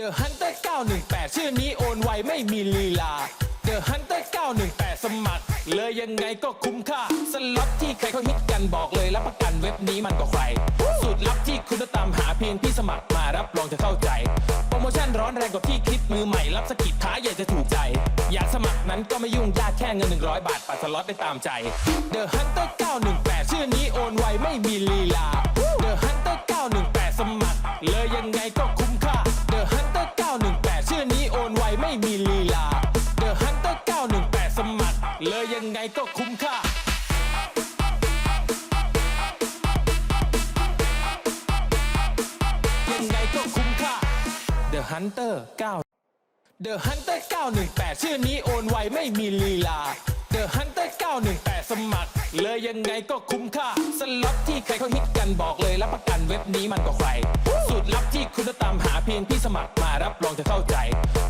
The Hunter 918 ชื่อนี้โอนไวไม่มีลีลา The Hunter 918 สมัคร เลยยังไงก็คุ้มค่า สล็อตที่ใครเขาฮิตกันบอกเลยรับประกันเว็บนี้มันก็ใคร สูตรลับที่คุณต้องตามหาเพียงพี่สมัครมารับรองจะเข้าใจ โปรโมชั่นร้อนแรงกว่าที่คิดมือใหม่ รับสกิดท้ายอยากจะถูกใจ อยากสมัครนั้นก็ไม่ยุ่งยากแค่เงิน 100 บาทปัดสล็อตได้ตามใจ The Hunter 918 ชื่อนี้โอนไวไม่มีลีลา The Hunter 918 สมัคร ก็คุ้มค่ายังไงก็คุ้มค่า The Hunter 9 The Hunter 918 ชื่อนี้โอนไวไม่มีลีลา The Hunter 918 สมัคร เลยยังไงก็คุ้มค่า สล็อตที่ใครเขาฮิตกันบอกเลยรับประกันเว็บนี้มันก็ใคร สูตรลับที่คุณต้องตามหาเพียงพี่สมัครมารับรองจะเข้าใจ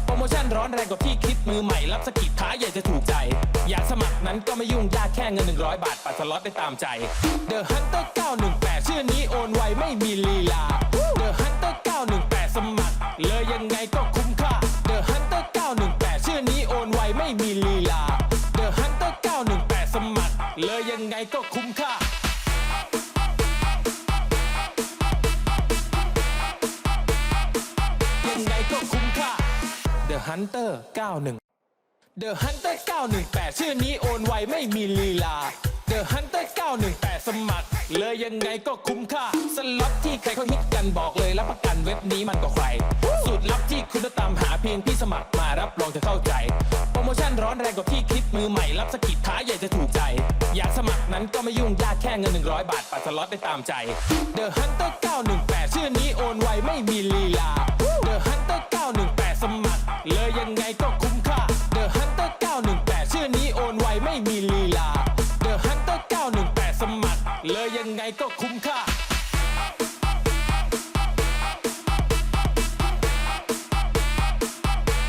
โปรโมชั่นร้อนแรงกว่าที่คิด มือใหม่รับสกิดท้ายอยากจะถูกใจ อยากสมัครนั้นก็ไม่ยุ่งยากแค่เงิน 100 บาท ปัดสล็อตได้ตามใจ The Hunter 918 ชื่อนี้โอนไวไม่มีลีลา The Hunter 918 สมัคร เลยยังไงก็คุ้มค่า The Hunter 918 ชื่อนี้โอนไวไม่มีลีลา The Hunter 918 สมัคร เลยยังไงก็คุ้มค่ายังไงก็คุ้มค่า The Hunter 91 The Hunter 918 ชื่อนี้โอนไวไม่มีลีลา The Hunter 918 สมัคร เลยยังไงก็คุ้มค่า สล็อตที่ใครเขาฮิตกันบอกเลยรับประกันเว็บนี้มันก็ใครสูตรลับที่คุณต้องตามหาเพียงพี่สมัครมารับรองจะเข้าใจ โปรโมชั่นร้อนแรงกว่าที่คิดมือใหม่รับสกิดท้ายอยากจะถูกใจ อยากสมัครนั้นก็ไม่ยุ่งยากแค่เงิน 100 บาทปัดสล็อตได้ตามใจ The Hunter 918 ชื่อนี้โอนไวไม่มีลี ก็คุ้มค่า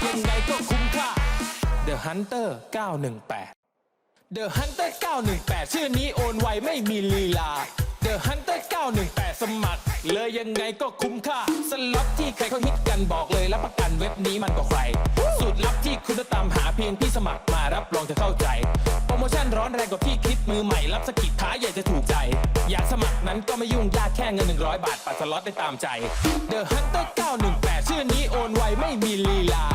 ยังไงก็คุ้มค่า The Hunter 918 The Hunter 918 ชื่อนี้โอนไวไม่มีลีลา The Hunter 918 สมัคร เลยยังไงก็คุ้มค่า สล็อตที่ใครเขาฮิตกันบอกเลยรับประกันเว็บนี้มันก็ใคร สูตรลับที่คุณต้องตามหาเพียงพี่สมัคร รับสกิดท้าใหญ่จะถูกใจ อยากสมัครนั้นก็ไม่ยุ่งยากแค่เงิน 100 บาท ปัดสล็อตได้ตามใจ The Hunter 918 ชื่อนี้โอนไวไม่มีลีลา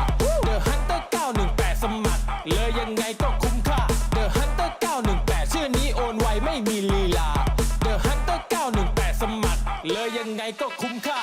The Hunter 918 สมัคร เลยยังไงก็คุ้มค่า The Hunter 918 ชื่อนี้โอนไวไม่มีลีลา The Hunter 918 สมัคร เลยยังไงก็คุ้มค่า